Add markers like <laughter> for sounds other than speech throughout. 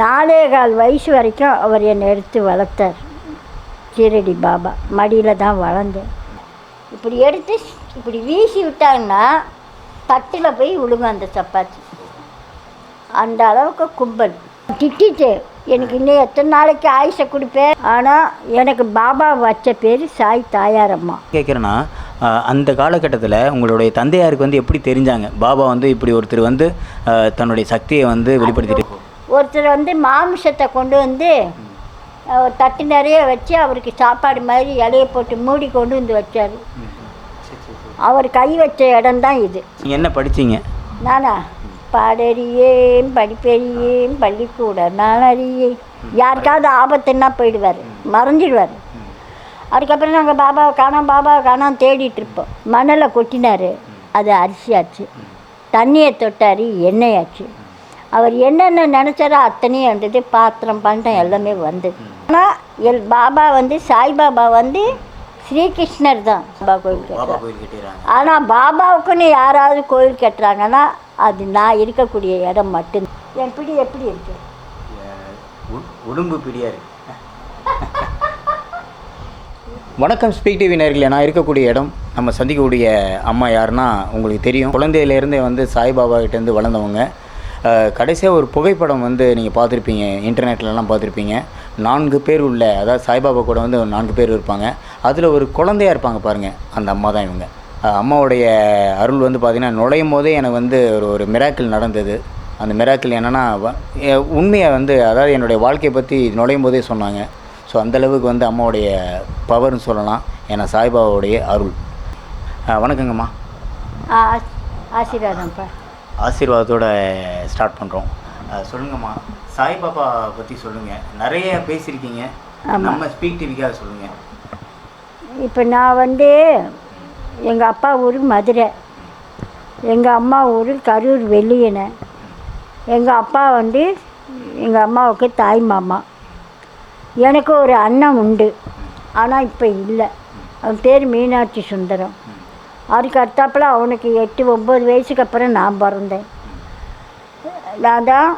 நாலே கால் வயசு வரைக்கும் அவர் என்னை எடுத்து வளர்த்தார். சீரடி பாபா மடியில் தான் வளர்ந்தேன். இப்படி எடுத்து இப்படி வீசி விட்டாங்கன்னா தட்டில் போய் விழுகும் அந்த சப்பாத்தி. அந்த அளவுக்கு கும்பல். திட்டிட்டு எனக்கு இன்னும் எத்தனை நாளைக்கு ஆயுஷை கொடுப்பேன்? ஆனால் எனக்கு பாபா வச்ச பேர் சாய் தாயாரம்மா. கேட்குறேன்னா அந்த காலகட்டத்தில் உங்களுடைய தந்தையாருக்கு வந்து எப்படி தெரிஞ்சாங்க? பாபா வந்து இப்படி ஒருத்தர் வந்து தன்னுடைய சக்தியை வந்து வெளிப்படுத்திட்டு ஒருத்தர் வந்து மாமிசத்தை கொண்டு வந்து ஒரு தட்டு நிறைய வச்சு அவருக்கு சாப்பாடு மாதிரி இலைய போட்டு மூடி கொண்டு வந்து வச்சார். அவர் கை வச்ச இடம்தான் இது. நீங்கள் என்ன படிச்சீங்க? நானா? பாடறியேன் படிப்பறியேன் பள்ளிக்கூட நான் யாருக்காவது ஆபத்துன்னா போயிடுவார் மறைஞ்சிடுவார் அதுக்கப்புறம் நாங்கள் பாபாவை காணோம் பாபாவை காணோம் தேடிட்டு இருப்போம். மணலை கொட்டினார். அது அரிசியாச்சு. தண்ணியை தொட்டார் எண்ணெயாச்சு. அவர் என்னென்ன நினச்சாரோ அத்தனையும் வந்தது பாத்திரம் பண்டம் எல்லாமே வந்தது ஆனால் எல் பாபா வந்து சாய்பாபா வந்து ஸ்ரீகிருஷ்ணர் தான் பாபா கோயில் கட்டிடுறாங்க ஆனால் பாபாவுக்குன்னு யாராவது கோயில் கட்டுறாங்கன்னா அது நான் இருக்கக்கூடிய இடம் மட்டும். என் பிடி எப்படி இருக்கு? உடும்பு பிடியா இருக்கு. <laughs> வணக்கம் ஸ்பீக் டிவி நேர்களே. நான் இருக்கக்கூடிய இடம் நம்ம சந்திக்கக்கூடிய அம்மா யாருன்னா உங்களுக்கு தெரியும். குழந்தையிலேருந்தே வந்து சாய்பாபா கிட்டேருந்து வளர்ந்தவங்க. கடைசியாக ஒரு புகைப்படம் வந்து நீங்கள் பார்த்துருப்பீங்க இன்டர்நெட்லலாம் பார்த்துருப்பீங்க. நான்கு பேர் உள்ள அதாவது சாய்பாபா கூட வந்து ஒரு நான்கு பேர் இருப்பாங்க. அதில் ஒரு குழந்தையா இருப்பாங்க பாருங்கள் அந்த அம்மா தான் இவங்க. அம்மாவுடைய அருள் வந்து பார்த்திங்கன்னா நுழையும் போதே எனக்கு வந்து ஒரு ஒரு மிராக்கிள் நடந்தது. அந்த மிராக்கிள் என்னென்னா உண்மையை வந்து அதாவது என்னுடைய வாழ்க்கையை பற்றி நுழையும் போதே சொன்னாங்க. ஸோ அந்தளவுக்கு வந்து அம்மாவுடைய பவர்னு சொல்லலாம் ஏன்னா சாய்பாபாவுடைய அருள். வணக்கங்கம்மா. ஆ, ஆசீர்வாதம்ப்பா ஆசீர்வாதத்தோட ஸ்டார்ட் பண்ணுறோம் சொல்லுங்கம்மா. சாய்பாபா பற்றி சொல்லுங்கள் நிறைய பேசியிருக்கீங்க. நம்ம ஸ்பீக் டிவிக்காக சொல்லுங்கள் இப்போ நான் வந்து எங்கள் அப்பா ஊர் மதுரை. எங்கள் அம்மா ஊர் கரூர் வெள்ளியனை. எங்கள் அப்பா வந்து எங்கள் அம்மாவுக்கு தாய் மாமா. எனக்கு ஒரு அண்ணன் உண்டு. ஆனால் இப்போ இல்லை. அவன் பேர் மீனாட்சி சுந்தரம். அதுக்கு அடுத்தாப்புல அவனுக்கு எட்டு ஒம்பது வயசுக்கு அப்புறம் நான் பிறந்தேன். நான் தான்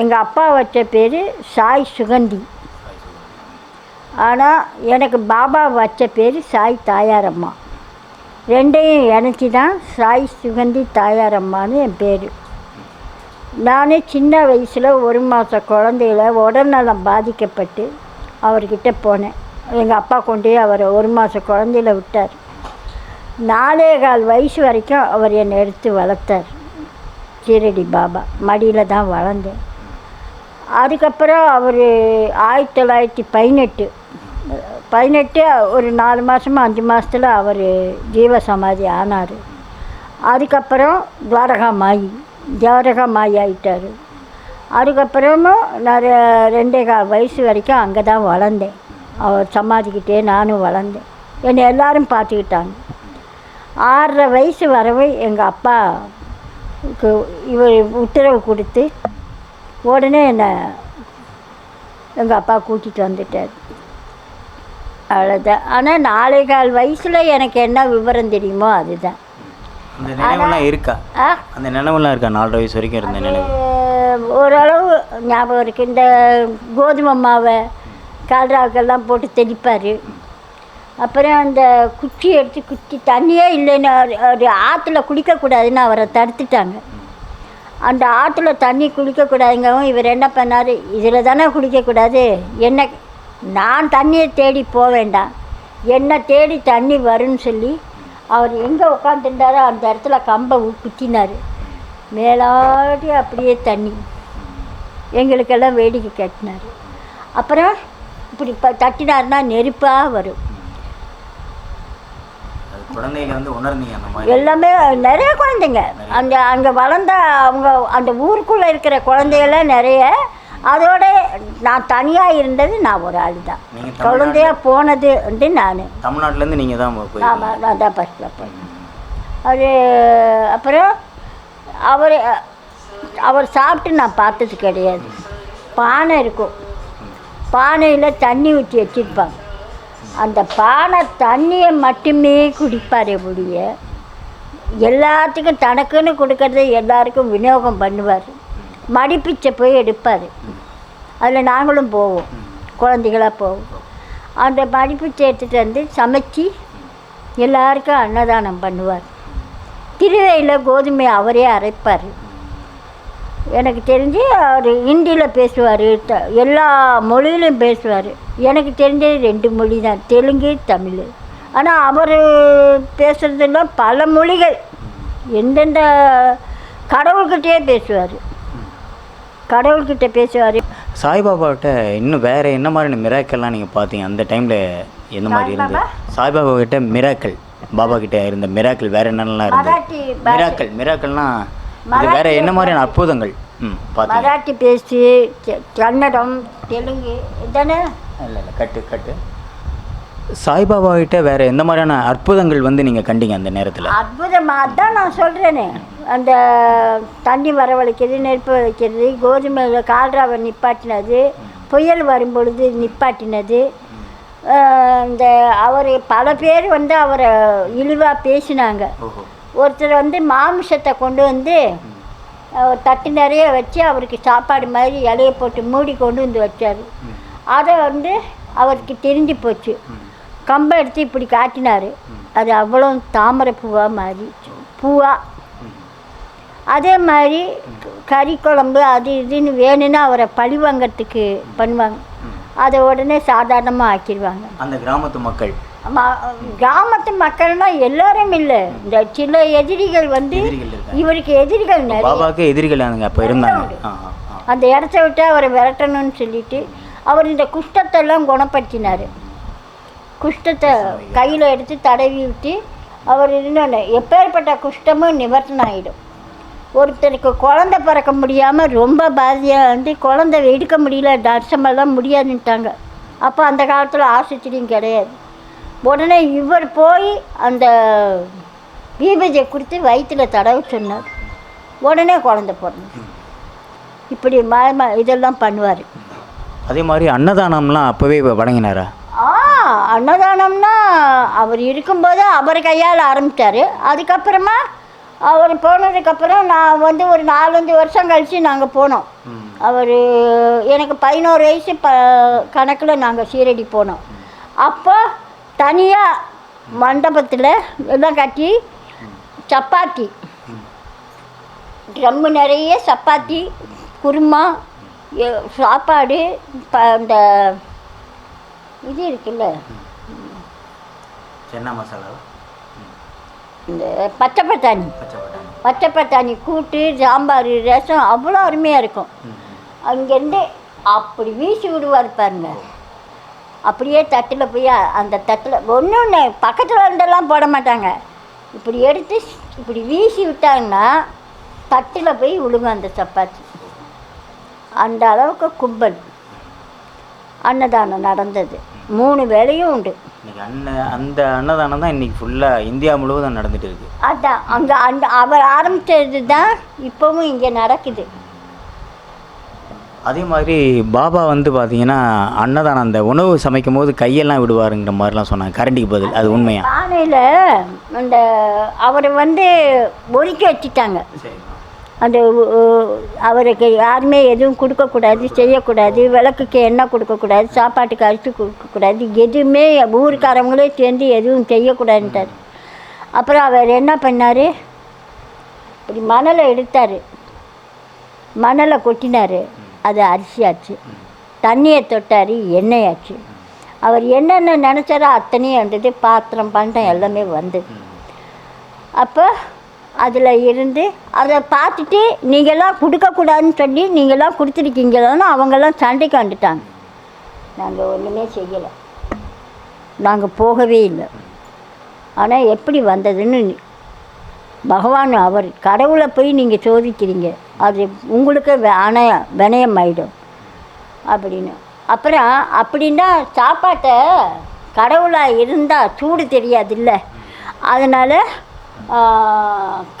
எங்கள் அப்பா வச்ச பேர் சாய் சுகந்தி. ஆனால் எனக்கு பாபா வச்ச பேர் சாய் தாயாரம்மா. ரெண்டையும் இணைச்சி தான் சாய் சுகந்தி தாயாரம்மான்னு என் பேர். நானே சின்ன வயசில் ஒரு மாத குழந்தையில உடல்நலம் பாதிக்கப்பட்டு அவர்கிட்ட போனேன். எங்கள் அப்பா கொண்டு போய் அவரை ஒரு மாத குழந்தையில விட்டார். நாலே கால் வயசு வரைக்கும் அவர் என்னை எடுத்து வளர்த்தார். சீரடி பாபா மடியில் தான் வளர்ந்தேன். அதுக்கப்புறம் அவர் ஆயிரத்தி தொள்ளாயிரத்தி பதினெட்டு பதினெட்டு ஒரு நாலு மாதமோ அஞ்சு மாதத்தில் அவர் ஜீவ சமாதி ஆனார். அதுக்கப்புறம் துவாரகா மாயி துவாரகா மாயி ஆயிட்டார். அதுக்கப்புறமும் நான் ரெண்டே கால் வயசு வரைக்கும் அங்கே தான் வளர்ந்தேன். அவர் சமாதிக்கிட்டே நானும் வளர்ந்தேன். என்னை எல்லாரும் பார்த்துக்கிட்டாங்க. ஆறரை வயசு வரவே எங்கள் அப்பா இவர் உத்தரவு கொடுத்து உடனே என்னை எங்கள் அப்பா கூட்டிகிட்டு வந்துட்டார். அவ்வளோதான் ஆனால் நாலே கால் வயசில் எனக்கு என்ன விவரம் தெரியுமோ அதுதான். அந்த நினைவெல்லாம் இருக்கா? ஆ? அந்த நினைவெல்லாம் இருக்கா? நாலரை வயசு வரைக்கும் இருந்த நினைவு. ஓரளவு ஞாபகம் இருக்குது இந்த கோதுமை மாவை கால்ராக்கெல்லாம் போட்டு தெளிப்பார். அப்புறம் அந்த குச்சி எடுத்து குச்சி தண்ணியே இல்லைன்னு ஒரு- ஆற்றுல குளிக்கக்கூடாதுன்னு அவரை தடுத்துட்டாங்க. அந்த ஆற்றுல தண்ணி குளிக்கக்கூடாதுங்கவும் இவர் என்ன பண்ணார்? இதில் தானே குளிக்கக்கூடாது. என்ன நான் தண்ணியை தேடி போக வேண்டாம் என்னை தேடி தண்ணி வரும்னு சொல்லி அவர் எங்கே உட்காந்துருந்தாரோ அந்த இடத்துல கம்பை குத்தினார். மேலாடி அப்படியே தண்ணி எங்களுக்கெல்லாம் வேடிக்கை கட்டினார். அப்புறம் இப்படி இப்போ தட்டினார்னா நெருப்பாக வரும். அது குழந்தையில வந்து உணர்ந்தீங்க அந்த மாதிரி? எல்லாமே நிறைய குழந்தைங்க. அந்த அங்கே வளர்ந்த அவங்க அந்த ஊருக்குள்ளே இருக்கிற குழந்தைகள்லாம் நிறைய. அதோட நான் தனியாக இருந்தது நான் ஒரு ஆள் தான் நீங்க குழந்தையா போனது வந்து நான். தமிழ்நாட்டிலேருந்து நீங்கள் தான் போய் ஆமாம் நான் தான் பஸ்ஸில் போனேன். அது அப்புறம் அவர் அவர் சாப்பிட்டு நான் பார்த்தது கிடையாது. பானை இருக்கும். பானையில் தண்ணி ஊற்றி வச்சுருப்பாங்க. அந்த பானை தண்ணியை மட்டுமே குடிப்பார் முடிய எல்லாத்துக்கும் தனக்குன்னு கொடுக்கறத எல்லாருக்கும் விநியோகம் பண்ணுவார். மடிப்பிச்சை போய் எடுப்பார். அதில் நாங்களும் போவோம். குழந்தைகளாக போவோம். அந்த மடிப்பிச்சை எடுத்துகிட்டு வந்து சமைச்சு எல்லாருக்கும் அன்னதானம் பண்ணுவார். திருவையில் கோதுமை அவரே அரைப்பார். எனக்கு தெரிஞ்சு அவர் ஹிந்தியில் பேசுவார் த எல்லா மொழியிலும் பேசுவார். எனக்கு தெரிஞ்சது ரெண்டு மொழி தான் தெலுங்கு தமிழ். ஆனால் அவர் பேசுகிறதுல பல மொழிகள். எந்தெந்த கடவுள்கிட்டயே பேசுவார். கடவுள்கிட்ட பேசுவார். சாய்பாபாட்ட இன்னும் வேற என்ன மாதிரியான மிராக்கள்லாம் நீங்கள் பார்த்தீங்க? அந்த டைமில் எந்த மாதிரி இருந்து சாய்பாபா? கிட்ட மிராக்கள். பாபா கிட்ட இருந்த மிராக்கள் வேற என்னென்னலாம் இருந்து மராட்டி மிராக்கள் மிராக்கள்னா இது வேற என்ன மாதிரியான அற்புதங்கள்? ம் மராட்டி பேசி கன்னடம் தெலுங்கு இதானே? இல்லை இல்லை கட்டு கட்டு. சாய்பாபா கிட்ட வேற எந்த மாதிரியான அற்புதங்கள் வந்து நீங்கள் கண்டீங்க அந்த நேரத்தில்? அற்புதமாக தான் நான் சொல்கிறேனே அந்த தண்ணி வரவழைக்கிறது நெருப்பு வளைக்கிறது கோதுமை கால்ராவை நிப்பாட்டினது புயல் வரும்பொழுது நிப்பாட்டினது. இந்த அவர் பல பேர் வந்து அவரை இழிவாக பேசினாங்க. ஒருத்தர் வந்து மாமிசத்தை கொண்டு வந்து தட்டு நிறைய வச்சு அவருக்கு சாப்பாடு மாதிரி இலையை போட்டு மூடி கொண்டு வந்து வச்சார். அதை வந்து அவருக்கு தெரிஞ்சு போச்சு. கம்பை எடுத்து இப்படி காட்டினார். அது அவ்வளோ தாமரை பூவாக மாறிடுச்சு பூவாக அதே மாதிரி கறி குழம்பு அது இதுன்னு வேணும்னா அவரை பழி வாங்கறதுக்கு பண்ணுவாங்க. அதை உடனே சாதாரணமாக ஆக்கிடுவாங்க. அந்த கிராமத்து மக்கள் ம- கிராமத்து மக்கள்னா எல்லாரும் இல்லை. இந்த சில எதிரிகள் வந்து இவருக்கு எதிரிகள் பாபாவுக்கு எதிரிகள் அப்போ இருந்தாங்க அந்த இடத்த விட்டு அவரை விரட்டணும்னு சொல்லிட்டு அவர் இந்த குஷ்டத்தெல்லாம் குணப்படுத்தினார். குஷ்டத்தை கையில் எடுத்து தடவி விட்டு அவர் இன்னொன்று எப்பேற்பட்ட குஷ்டமும் நிவர்த்தனம் ஆகிடும் ஒருத்தருக்கு குழந்த பிறக்க முடியாமல் ரொம்ப பாதியாக வந்து குழந்தை எடுக்க முடியல தர்சமெல்லாம் முடியாதுன்ட்டாங்க. அப்போ அந்த காலத்தில் ஆஸ்பத்திரியும் கிடையாது. உடனே இவர் போய் அந்த பீபஜை கொடுத்து வயிற்றுல தடவை சொன்னார். உடனே குழந்த பிறந்தது. இப்படி ம இதெல்லாம் பண்ணுவார். அதே மாதிரி அன்னதானம்லாம் அப்போவே வழங்கினாரா? ஆ அன்னதானம்னா அவர் இருக்கும்போது அவர் கையால் ஆரம்பித்தார் அதுக்கப்புறமா அவர் போனதுக்கப்புறம் நான் வந்து ஒரு நாலஞ்சு வருஷம் கழித்து நாங்கள் போனோம். அவர் எனக்கு பதினோரு வயசு ப கணக்கில் நாங்கள் சீரடி போனோம். அப்போ தனியாக மண்டபத்தில் எல்லாம் கட்டி சப்பாத்தி. ட்ரம்மு நிறைய சப்பாத்தி குருமா சாப்பாடு ப இந்த இது இருக்குல்ல. சென்னா மசாலா? இந்த பச்சை பட்டாணி. பச்சை பட்டாணி. பச்சை பட்டாணி கூட்டு சாம்பார் ரசம் அவ்வளோ அருமையாக இருக்கும். அங்கேருந்து அப்படி வீசி விடுவார் பாருங்க. அப்படியே தட்டில் போய் அந்த தட்டில் ஒன்று ஒன்று பக்கத்தில் இருந்தெல்லாம் போட மாட்டாங்க. இப்படி எடுத்து இப்படி வீசி விட்டாங்கன்னா தட்டில் போய் விழுகும் அந்த சப்பாத்தி. அந்த அளவுக்கு கும்பல். அன்னதானம் நடந்தது. மூணு வேளையும் உண்டு. அன்ன அந்த அன்னதானம் தான் இன்னைக்கு ஃபுல்லாக இந்தியா முழுவதும் நடந்துட்டு இருக்கு. அதான் அங்கே அந்த அவர் ஆரம்பித்தது தான் இப்போவும் இங்கே நடக்குது. அதே மாதிரி பாபா வந்து பார்த்தீங்கன்னா அன்னதானம் அந்த உணவு சமைக்கும் போது கையெல்லாம் விடுவாருங்கிற மாதிரிலாம் சொன்னாங்க. கரண்டிக்கு பதில். அது உண்மையா? பானையில் அந்த அவரை வந்து ஒதுக்கி வச்சுட்டாங்க. அந்த அவருக்கு யாருமே எதுவும் கொடுக்கக்கூடாது செய்யக்கூடாது விளக்குக்கு எண்ணெய் கொடுக்கக்கூடாது சாப்பாட்டுக்கு அரிசி கொடுக்கக்கூடாது எதுவுமே ஊருக்காரவங்களே சேர்ந்து எதுவும் செய்யக்கூடாதுன்ட்டார். அப்புறம் அவர் என்ன பண்ணார்? இப்படி மணலை எடுத்தார். மணலை கொட்டினார். அது அரிசியாச்சு. தண்ணியை தொட்டார் எண்ணெயாச்சு. அவர் என்னென்ன நினச்சாரோ அத்தனையும் வந்தது பாத்திரம் பண்டம் எல்லாமே வந்தது அப்போ அதில் இருந்து அதை பார்த்துட்டு நீங்கள்லாம் கொடுக்கக்கூடாதுன்னு சொல்லி நீங்கள்லாம் கொடுத்துருக்கீங்களான்னு அவங்கெல்லாம் சண்டைக்கு வந்துட்டாங்க. நாங்கள் ஒன்றுமே செய்யலை. நாங்கள் போகவே இல்லை. ஆனால் எப்படி வந்ததுன்னு பகவான் அவர் கடவுளை போய் நீங்கள் சோதிக்கிறீங்க. அது உங்களுக்கு அணையம் வினயம் ஆயிடும் அப்படின்னு. அப்புறம் அப்படின்னா சாப்பாட்டை கடவுளாக இருந்தால் சூடு தெரியாதுல்ல. அதனால்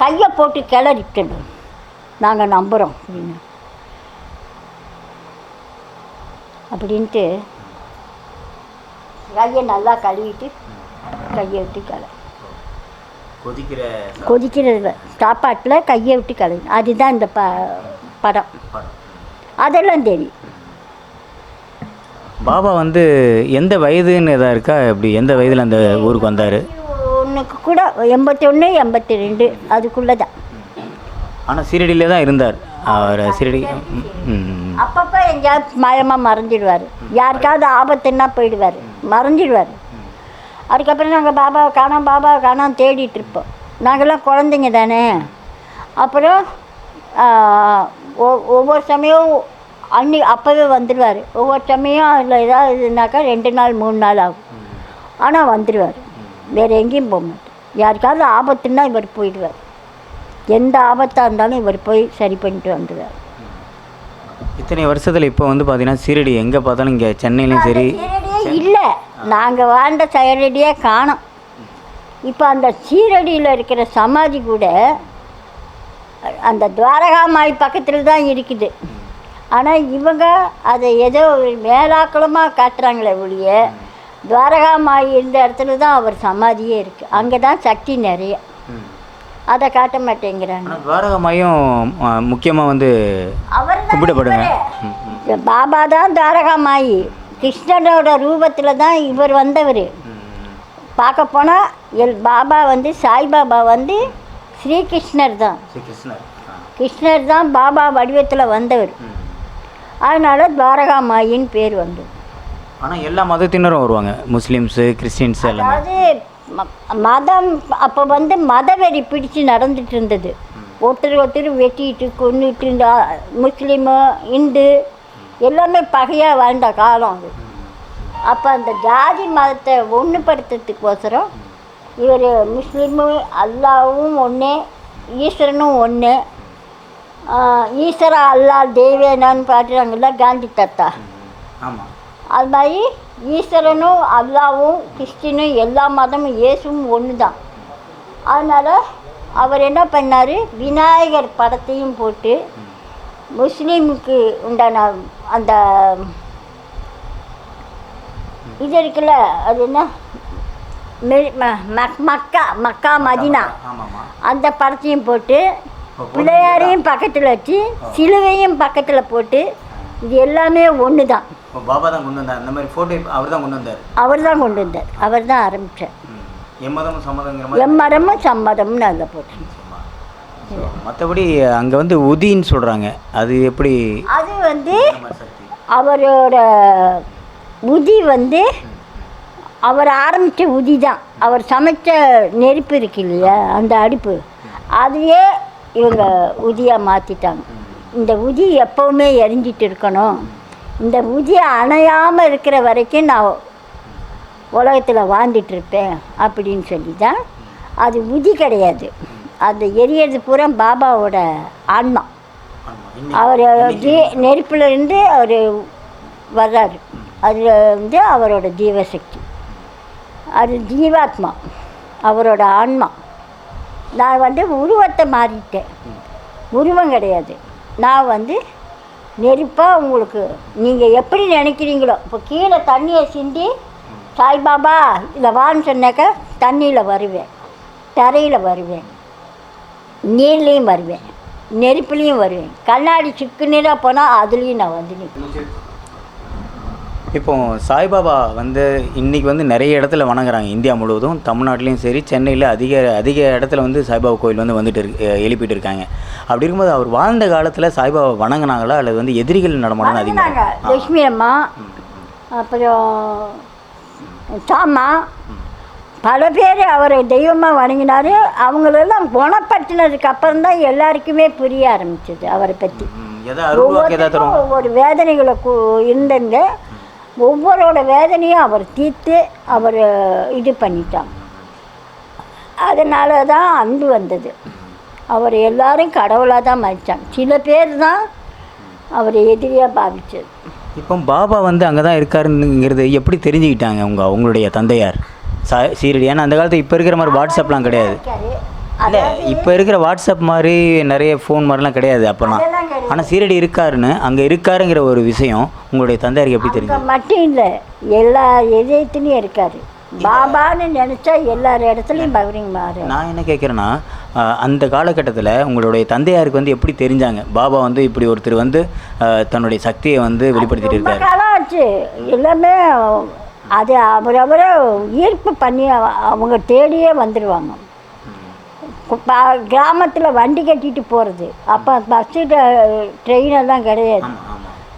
கையை போட்டு கிளறிக்கணும் நாங்கள் நம்புகிறோம் அப்படின்னு. அப்படின்ட்டு கையை நல்லா கழுவிட்டு கையை விட்டு கிளறி கொதிக்கிற கொதிக்கிறதுல சாப்பாட்டில் கையை விட்டு கழுவி. அதுதான் இந்த ப படம். அதெல்லாம் தெரியும். பாபா வந்து எந்த வயதுன்னு எதா இருக்கா? இப்படி எந்த வயதில் அந்த ஊருக்கு வந்தார்? ஒன்றுக்கு கூட எண்பத்தி ஒன்று எண்பத்தி ரெண்டு அதுக்குள்ளே தான் ஆனால் சீரடியிலே தான் இருந்தார். அவர் சீரடி. அப்பப்போ எங்கேயாவது மயமாக மறைஞ்சிடுவார். யாருக்காவது ஆபத்துன்னா போயிடுவார். மறைஞ்சிடுவார். அதுக்கப்புறம் நாங்கள் பாபாவை காணோம் பாபாவை காணோம் தேடிட்டு இருப்போம். நாங்கள்லாம் குழந்தைங்க தானே. அப்புறம் ஒவ்வொரு சமயம் அன்னி அப்போவே வந்துடுவார் ஒவ்வொரு சமயம் அதில் ஏதாவது இதுனாக்கா ரெண்டு நாள் மூணு நாள் ஆகும். ஆனால் வந்துடுவார் வேறு எங்கேயும் போக மாட்டார். யாருக்காவது ஆபத்துன்னா இவர் போயிடுவார். எந்த ஆபத்தாக இருந்தாலும் இவர் போய் சரி பண்ணிட்டு வந்துடுவார் இத்தனை வருஷத்தில் இப்போ வந்து பார்த்தீங்கன்னா சீரடி எங்கே பார்த்தாலும் இங்கே சென்னையிலையும் சரி. இல்லை. நாங்கள் வாழ்ந்த சீரடியே காணோம். இப்போ அந்த சீரடியில் இருக்கிற சமாதி கூட அந்த துவாரகாமாய் பக்கத்தில் தான் இருக்குது. ஆனால் இவங்க அதை ஏதோ மேலாக்களமாக காட்டுறாங்களே ஒழிய துவாரகாமாய் இருந்த இடத்துல தான் அவர் சமாதியே இருக்குது அங்கே தான் சக்தி நிறைய. அதை காட்ட மாட்டேங்கிறாங்க. துவாரகமாயும் முக்கியமாக வந்து அவர் கும்பிடப்படுங்க. பாபா தான் துவாரகாமாயி. கிருஷ்ணனோட ரூபத்தில் தான் இவர் வந்தவர். பார்க்க போனால் எல் பாபா வந்து சாய்பாபா வந்து ஸ்ரீகிருஷ்ணர் தான் ஸ்ரீ கிருஷ்ணர் கிருஷ்ணர் தான் பாபா வடிவத்தில் வந்தவர். அதனால் துவாரகாமாயின்னு பேர் வந்தது ஆனால் எல்லா மதத்தினரும் வருவாங்க. முஸ்லீம்ஸு கிறிஸ்டின்ஸ் எல்லாமே. அதாவது மதம் அப்போ வந்து மதவெறி பிடிச்சு நடந்துட்டு இருந்தது. ஒருத்தர் ஒருத்தர் வெட்டிட்டு கொண்டுட்டு இருந்த முஸ்லீமு இந்து எல்லாமே பகையாக வாழ்ந்த காலம் அது. அப்போ அந்த ஜாதி மதத்தை ஒன்றுபடுத்துறதுக்கோசரம் இவர் முஸ்லீமு அல்லாவும் ஒன்று ஈஸ்வரனும் ஒன்று ஈஸ்வரா அல்லா தேவேனான்னு பாட்டுறாங்கல்ல காந்தி தாத்தா. ஆமாம் அது மாதிரி ஈஸ்வரனும் அல்லாவும் கிறிஸ்டினும் எல்லா மதமும் இயேசுவும் ஒன்று தான் அதனால் அவர் என்ன பண்ணார்? விநாயகர் படத்தையும் போட்டு முஸ்லீமுக்கு உண்டான அந்த இது இருக்குல்ல அது என்ன? மெ- ம- மக்- மக்கா மக்கா மதினா. அந்த படத்தையும் போட்டு பிள்ளையாரையும் பக்கத்தில் வச்சு சிலுவையும் பக்கத்தில் போட்டு இது எல்லாமே ஒன்று தான் பாபா தான் கொண்டு வந்தார். அந்த மாதிரி ஃபோட்டோ அவர் தான் கொண்டு வந்தார். அவர் தான் கொண்டு வந்தார். அவர் தான் ஆரம்பித்தார் எம்மதமும் சம்மதங்கிற எம்மரமும் சம்மதம்னு அதில் போட்டு மற்றபடி அங்கே வந்து உதின்னு சொல்கிறாங்க அது எப்படி? அது வந்து அவரோட உதி வந்து அவர் ஆரம்பித்த உதி தான் அவர் சமைச்ச நெருப்பு இருக்கு இல்லையா அந்த அடுப்பு. அதையே இவங்க உதியாக மாற்றிட்டாங்க இந்த உதி எப்போவுமே எரிஞ்சிட்டு இருக்கணும். இந்த உதி அணையாமல் இருக்கிற வரைக்கும் நான் உலகத்தில் வாழ்ந்துட்டு இருப்பேன் அப்படின்னு சொல்லி தான் அது உதி கிடையாது. அந்த எரியறது பூரா பாபாவோட ஆன்மா. அவர் ஜீ நெருப்புலேருந்து அவர் வர்றார். அதில் வந்து அவரோட ஜீவசக்தி. அது ஜீவாத்மா அவரோட ஆன்மா. நான் வந்து உருவத்தை மாறிட்டேன். உருவம் கிடையாது. நான் வந்து நெருப்பாக உங்களுக்கு நீங்கள் எப்படி நினைக்கிறீங்களோ இப்போ கீழே தண்ணியை சிந்தி சாய்பாபா இதை வான்னு சொன்னாக்கா தண்ணியில் வருவேன் தரையில் வருவேன். நீர்லேயும் வருவேன் நெருப்புலேயும் வருவேன். கண்ணாடி சிக்கு நீராக போனால் அதுலேயும் நான் வந்து நிற்பேன் இப்போ சாய்பாபா வந்து இன்னைக்கு வந்து நிறைய இடத்துல வணங்குறாங்க இந்தியா முழுவதும். தமிழ்நாட்டிலையும் சரி சென்னையில் அதிக அதிக இடத்துல வந்து சாய்பாபா கோயில் வந்து வந்துட்டு இருக்கு எழுப்பிட்டு இருக்காங்க அப்படி இருக்கும்போது அவர் வாழ்ந்த காலத்தில் சாய்பாபா வணங்குனாங்களா? அல்லது வந்து எதிரிகள் வணங்கினாங்க. அதிகமாக லட்சுமி அம்மா அப்புறம் சாமா பல பேர் அவர் தெய்வமாக வணங்கினார். அவங்களெல்லாம் குணப்படுத்தினதுக்கு அப்புறம் தான் எல்லாருக்குமே புரிய ஆரம்பிச்சது அவரை பற்றி ஒவ்வொரு வேதனைகளை கு- இருந்தங்க. ஒவ்வொருவரோட வேதனையும் அவர் தீர்த்து அவர் இது பண்ணிட்டாங்க. அதனால தான் அன்பு வந்தது. அவர் எல்லாரும் கடவுளாக தான் மதித்தாங்க சில பேர் தான் அவரை எதிரியாக பாவிச்சது. இப்போ பாபா வந்து அங்கே தான் இருக்காருங்கிறது எப்படி தெரிஞ்சுக்கிட்டாங்க உங்க உங்களுடைய தந்தையார்? சா சீரடி. ஏன்னா அந்த காலத்து இப்போ இருக்கிற மாதிரி வாட்ஸ்அப்லாம் கிடையாது. இல்லை இப்போ இருக்கிற வாட்ஸ்அப் மாதிரி நிறைய ஃபோன் மாதிரிலாம் கிடையாது கிடையாது. ஆனால் சீரடி இருக்காருன்னு அங்கே இருக்காருங்கிற ஒரு விஷயம் உங்களுடைய தந்தையாருக்கு எப்படி அங்கே மட்டும் இல்லை எல்லா இதயத்துலேயும் இருக்காரு. பாபான்னு நினச்சா எல்லார் இடத்துலையும் பகரிங் மாறு. நான் என்ன கேட்குறேன்னா அந்த காலகட்டத்தில் உங்களுடைய தந்தையாருக்கு வந்து எப்படி தெரிஞ்சாங்க? பாபா வந்து இப்படி ஒருத்தர் வந்து தன்னுடைய சக்தியை வந்து வெளிப்படுத்திட்டு இருக்காரு. ஆச்சு. எல்லாமே அது அவரவரை ஈர்ப்பு பண்ணி அவ- அவங்க தேடியே வந்துடுவாங்க கிராமத்தில் வண்டி கட்டிட்டு போகிறது அப்போ பஸ்ஸு ட்ரெயின் எல்லாம் கிடையாது.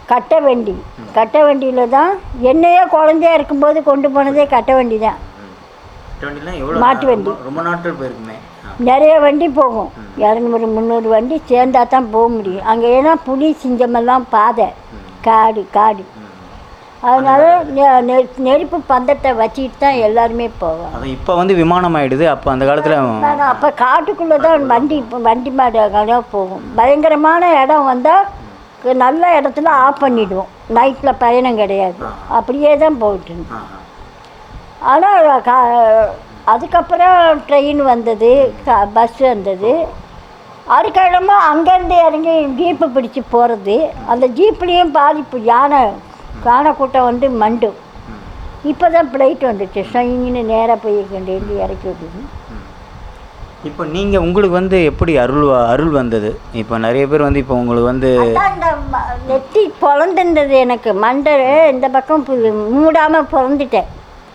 கட்டை வண்டி. கட்டை வண்டியில் தான் என்னையே குழந்தையா இருக்கும்போது கொண்டு போனதே கட்டை வண்டி தான். மாட்டு வண்டி. ரொம்ப நாட்கள் போயிருக்குமே. நிறைய வண்டி போகும். இரநூறு முந்நூறு வண்டி சேர்ந்தா தான் போக முடியும். அங்கே ஏன்னா புலி சிங்கமெல்லாம் பாதை. காடு காடு. அதனால நெருப்பு பந்தத்தை வச்சுக்கிட்டு தான் எல்லாருமே போவோம் அது இப்போ வந்து விமானம் ஆயிடுது அப்போ அந்த காலத்தில் அப்போ காட்டுக்குள்ளே தான் வண்டி வண்டி மாடு போகும். பயங்கரமான இடம் வந்தால் நல்ல இடத்துல ஆஃப் பண்ணிடுவோம். நைட்டில் பயணம் கிடையாது. அப்படியே தான் போயிட்டு இருந்தோம். ஆனால் கா அதுக்கப்புறம் ட்ரெயின் வந்தது பஸ் வந்தது. அதுக்கிழமை அங்கேருந்து இறங்கி ஜீப்பு பிடிச்சி போகிறது அந்த ஜீப்லேயும் பாதிப்பு யானை யானை கூட்டம் வந்து மண்டும் இப்போ தான் ஃப்ளைட் வந்துச்சு. சைன்னு நேராக போய் கொண்டு இறக்கி விடுது இப்போ நீங்கள் உங்களுக்கு வந்து எப்படி அருள் அருள் வந்தது? இப்போ நிறைய பேர் வந்து இப்போ உங்களுக்கு வந்து இந்த நெத்தி பிறந்திருந்தது எனக்கு. மண்டை இந்த பக்கம் பு- மூடாம பிறந்துட்டேன்.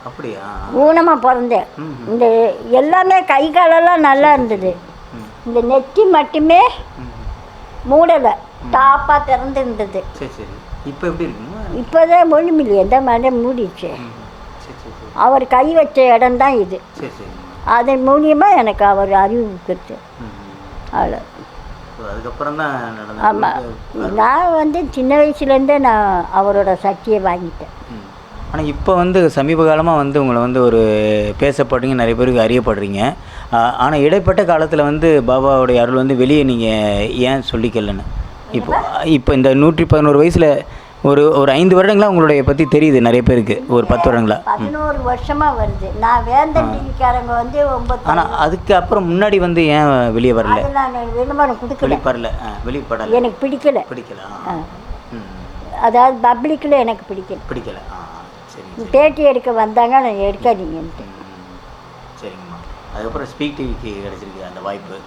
அப்படியா? ஊனமாக பிறந்தேன். இந்த எல்லாமே கை காலெல்லாம் நல்லா இருந்தது. இந்த நெத்தி மட்டுமே மூடலை. டாப்பாக திறந்துருந்தது. சரி சரி. இப்போ எப்படி இருக்குமா? இப்போதான் ஒன்றுமில்லை எந்த மண்டை மூடிச்சு சரி சரி சரி. அவர் கை வச்ச இடம் தான் இது. அதன் மூலியமாக எனக்கு அவர் அறிவு கொடுத்து. அவ்வளோ அதுக்கப்புறம் தான் ஆமாம் நான் வந்து சின்ன வயசுலேருந்தே நான் அவரோட சக்தியை வாங்கிட்டேன். ஆனால் இப்போ வந்து சமீப காலமாக வந்து உங்களை வந்து ஒரு பேசப்படுறீங்க நிறைய பேருக்கு அறியப்படுறீங்க. ஆனால் இடைப்பட்ட காலத்தில் வந்து பாபாவுடைய அருள் வந்து வெளியே நீங்கள் ஏன் சொல்லிக்கலன்னு? இப்போ இப்போ இந்த நூற்றி பதினோரு வயசில் ஒரு ஒரு ஐந்து வருடங்களா உங்களுடைய பற்றி தெரியுது நிறைய பேருக்கு ஒரு பத்து வருடங்களா? பதினோரு வருஷமா வருது. நான் வேந்தன் டிவிக்காரங்க வந்து ஒன்பது ஆனால் அதுக்கு அப்புறம் முன்னாடி வந்து ஏன் வெளியே வரல? நான் விளம்பரம் கொடுக்கல. வெளிப்படல வெளிப்படல எனக்கு பிடிக்கல. பிடிக்கல அதாவது பப்ளிக்கில் எனக்கு பிடிக்கல. பிடிக்கல பேட்டி எடுக்க வந்தாங்க நான் எடுக்காதீங்கன்ட்டு. சரிங்கம்மா. அதுக்கப்புறம் ஸ்பீக் டிவிக்கு கிடச்சிருக்கு அந்த வாய்ப்பு.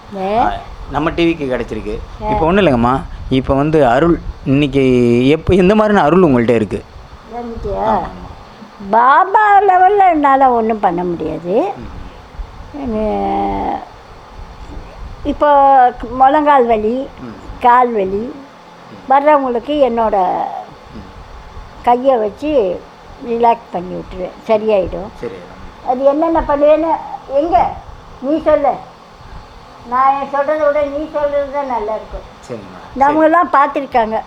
நம்ம டிவிக்கு கிடச்சிருக்கு. இப்போ ஒன்றும் இல்லைங்கம்மா. இப்போ வந்து அருள் இன்னைக்கு எப்போ எந்த மாதிரியான அருள் உங்கள்கிட்ட இருக்குது? பாபா லெவலில் என்னால் ஒன்றும் பண்ண முடியாது. இப்போ முழங்கால் வலி கால் வலி வர்றவங்களுக்கு என்னோட கையை வச்சு ரிலாக்ஸ் பண்ணி விட்டுருவேன். சரியாயிடும். சரி அது என்னென்ன பண்ணுவேன்னு எங்கே? நீ சொல்லு. நான் சொல்கிறத விட நீ சொல்கிறது தான் நல்லா இருக்கும். நம்மளாம் பார்த்துருக்காங்க.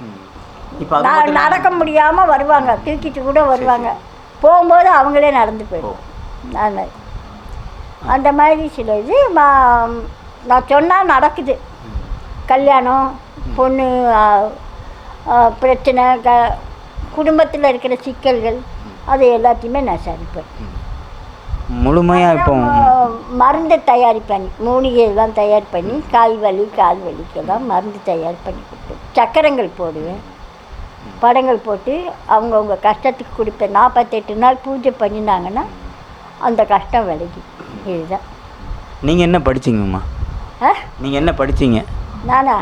நான் நடக்க முடியாமல் வருவாங்க. தூக்கிட்டு கூட வருவாங்க. போகும்போது அவங்களே நடந்து போயிடும். நான் அந்த மாதிரி சில இது மா- நான் சொன்னால் நடக்குது. கல்யாணம் பொண்ணு பிரச்சனை க குடும்பத்தில் இருக்கிற சிக்கல்கள் அது எல்லாத்தையுமே நான் சரிப்பேன் முழுமையாக இப்போ மருந்து தயாரிப்பேன் மூலிகை எல்லாம் தயார் பண்ணி கால் வலி கால் வலிக்கெல்லாம் மருந்து தயார் பண்ணி கொடுப்பேன் சக்கரங்கள் போடுவேன். படங்கள் போட்டு அவங்கவுங்க கஷ்டத்துக்கு கொடுப்பேன். நாற்பத்தெட்டு நாள் பூஜை பண்ணினாங்கன்னா அந்த கஷ்டம் விலகி. இதுதான். நீங்கள் என்ன படிச்சீங்கம்மா? ஆ? நீங்கள் என்ன படிச்சீங்க? நானா?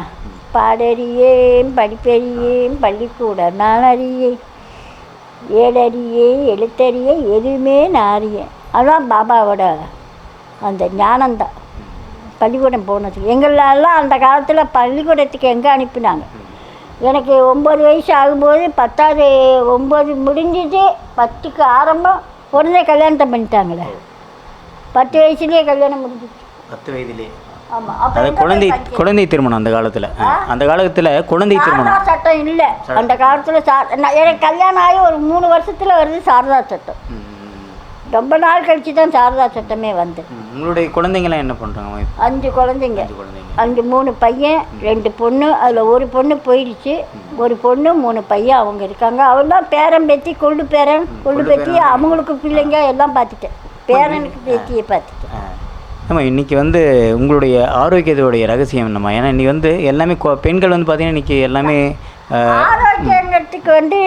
பாடறியேன் படிப்பறியேன் பள்ளிக்கூட நான் அறியேன் ஏழறியே எழுத்தறியே எதுவுமே நான் அறியேன். அதான் பாபாவோட அந்த ஞானம்தான். பள்ளிக்கூடம் போனதுக்கு. எங்களெல்லாம் அந்த காலத்தில் பள்ளிக்கூடத்துக்கு எங்கே அனுப்பினாங்க? எனக்கு ஒம்பது வயசு ஆகும்போது பத்தாவது ஒம்பது முடிஞ்சிச்சு பத்துக்கு ஆரம்பம். உடனே கல்யாணத்தை பண்ணிட்டாங்களே. பத்து வயசுலேயே கல்யாணம் முடிஞ்சிச்சு. பத்து வயதிலே. ஆமாம் அப்போ அது குழந்தை குழந்தை திருமணம் அந்த காலத்தில். அந்த காலத்தில் குழந்தை திருமணம். சட்டம் இல்லை. அந்த காலத்தில் சா நான் எனக்கு கல்யாணம் ஆகி ஒரு மூணு வருஷத்தில் வருது சாரதா சட்டம். ரொம்ப நாள் கழிச்சு தான் சாரதா சட்டமே வந்து. உங்களுடைய குழந்தைங்களாம் என்ன பண்ணுறாங்க அஞ்சு குழந்தைங்க. அஞ்சு மூணு பையன் ரெண்டு பொண்ணு அதில் ஒரு பொண்ணு போயிடுச்சு. ஒரு பொண்ணு மூணு பையன் அவங்க இருக்காங்க. அவெல்லாம் பேரன் பேத்தி கொள்ளு பேரன். கொள்ளு பேத்தி அவங்களுக்கு பிள்ளைங்க எல்லாம் பார்த்துட்டேன். பேரனுக்கு பேத்தியை பார்த்துட்டேன். ஆமாம் இன்றைக்கி வந்து உங்களுடைய ஆரோக்கியத்தோடைய ரகசியம் என்னம்மா? ஏன்னா இன்றைக்கி வந்து எல்லாமே பெண்கள் வந்து பார்த்தீங்கன்னா இன்றைக்கி எல்லாமே ஆரோக்கியங்கிறதுக்கு வந்து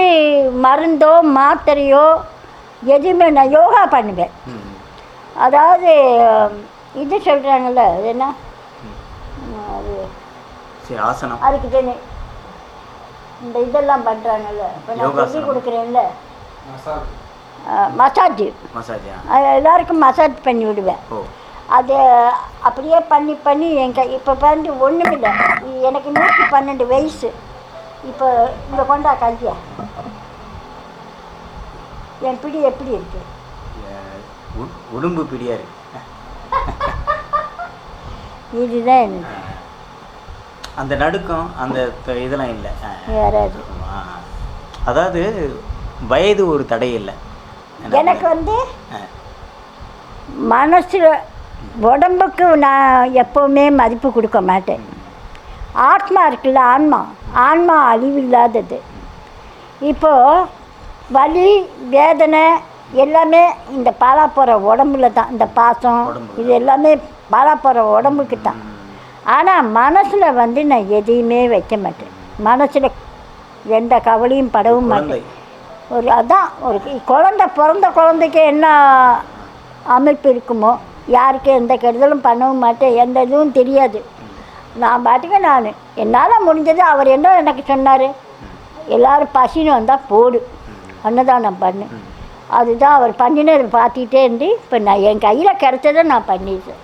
மருந்தோ மாத்திரையோ எதுவுமே நான் யோகா பண்ணுவேன். அதாவது இது சொல்கிறாங்கல்ல அது என்ன? அது ஆசனம். அதுக்கு தானே இந்த இதெல்லாம் பண்ணுறாங்கல்ல இப்போ நான் சொல்லி. கொடுக்குறேன்ல. மசாஜ். மசாஜா. எல்லாருக்கும் மசாஜ் பண்ணி விடுவேன். அது அப்படியே பண்ணி பண்ணி என் கை இப்போ வந்து ஒன்றுமில்லை எனக்கு நூற்றி பன்னெண்டு வயசு. இப்போ இந்த கொண்டா கையா என் பிடி எப்படி இருக்கு? உடும்பு பிடியா இருக்கு. இதுதான் எனக்கு அந்த நடுக்கம் அந்த இதெல்லாம் இல்லை. யாராவது. அதாவது வயது ஒரு தடை இல்லை. எனக்கு வந்து. மனசு உடம்புக்கு நான் எப்போவுமே மதிப்பு கொடுக்க மாட்டேன். ஆத்மா இருக்குல்ல ஆன்மா. ஆன்மா அழிவில்லாதது இப்போது வலி வேதனை எல்லாமே இந்த பாலா போகிற உடம்புல தான். இந்த பாசம். இது எல்லாமே பாலா போகிற உடம்புக்கு தான். ஆனால் மனசில் வந்து நான் எதையுமே வைக்க மாட்டேன். மனசில் எந்த கவலையும் படவும் மாட்டேன். ஒரு அதான் ஒரு குழந்தை பிறந்த குழந்தைக்கு என்ன அமைப்பு இருக்குமோ யாருக்கு எந்த கெடுதலும் பண்ணவும் மாட்டேன். எந்த இதுவும் தெரியாது. நான் பாட்டுக்கு நான். என்னால் முடிஞ்சது அவர் என்ன எனக்கு சொன்னார்? எல்லாரும் பசின்னு வந்தால் போடு. அன்னதானம் பண்ணு. அதுதான் அவர் பண்ணினது. பார்த்துக்கிட்டே இருந்து இப்போ நான் என் கையில் கிடைச்சதை நான் பண்ணிட்டேன்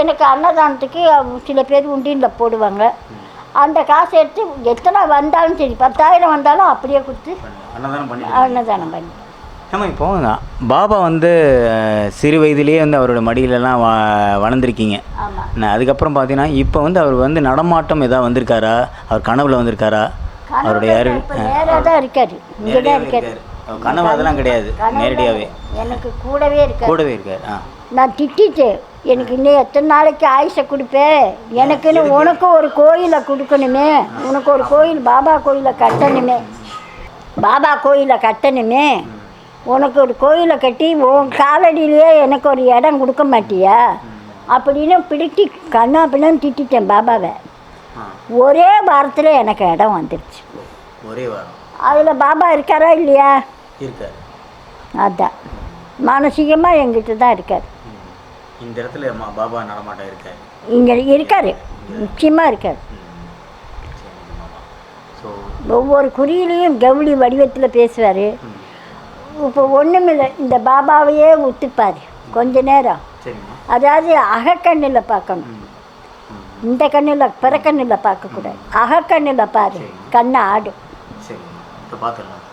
எனக்கு அன்னதானத்துக்கு சில பேர் உண்டியில் போடுவாங்க. அந்த காசை எடுத்து எத்தனை வந்தாலும் சரி பத்தாயிரம் வந்தாலும் அப்படியே கொடுத்து அன்னதானம் பண்ணி அன்னதானம் பண்ணி. ஆமாம் இப்போ பாபா வந்து சிறு வயதிலேயே வந்து அவரோட மடியிலலாம் வ வளர்ந்துருக்கீங்க. நான் அதுக்கப்புறம் பார்த்தீங்கன்னா இப்போ வந்து அவர் வந்து நடமாட்டம் ஏதாவது வந்திருக்காரா? அவர் கனவுல வந்திருக்காரா? அவருடைய இப்போ நேராக தான் இருக்காரு. இங்கே தான் இருக்காரு. கனவு அதெல்லாம் கிடையாது நேரடியாகவே எனக்கு கூடவே இருக்காரு. கூடவே இருக்கார் ஆ. நான் திட்டிட்டேன் எனக்கு இன்னும் எத்தனை நாளைக்கு ஆயுசை கொடுப்பேன் எனக்குன்னு உனக்கு ஒரு கோயிலை கொடுக்கணுமே. உனக்கு ஒரு கோயில் பாபா கோயிலை கட்டணுமே. பாபா கோயிலை கட்டணுமே. உனக்கு ஒரு கோயிலை கட்டி உன் காலடியிலேயே எனக்கு ஒரு இடம் கொடுக்க மாட்டியா? அப்படின்னு பிடிச்சி கண்ணா பின்னான்னு திட்டிட்டேன் பாபாவை. ஒரே வாரத்தில் எனக்கு இடம் வந்துடுச்சு ஒரே வாரம். அதில் பாபா இருக்காரா இல்லையா? இருக்கார். அதான். மானசீகமாக எங்கிட்ட தான் இருக்கார். இந்த இடத்துல பாபா நடமாட்டம் இருக்கார். இங்கே இருக்கார். நிச்சயமாக இருக்கார். ஒவ்வொரு குறியிலையும் கவுளி வடிவத்தில் பேசுவார். இப்போ ஒன்றுமில்லை இந்த பாபாவையே ஒத்துப்பார். கொஞ்ச நேரம். அதாவது அகக்கண்ணில் பார்க்கணும். இந்த கண்ணில் பிறக்கண்ணில் பார்க்கக்கூடாது. அகக்கண்ணில் பாரு. கண்ணை இப்போ பார்த்துடலாம்.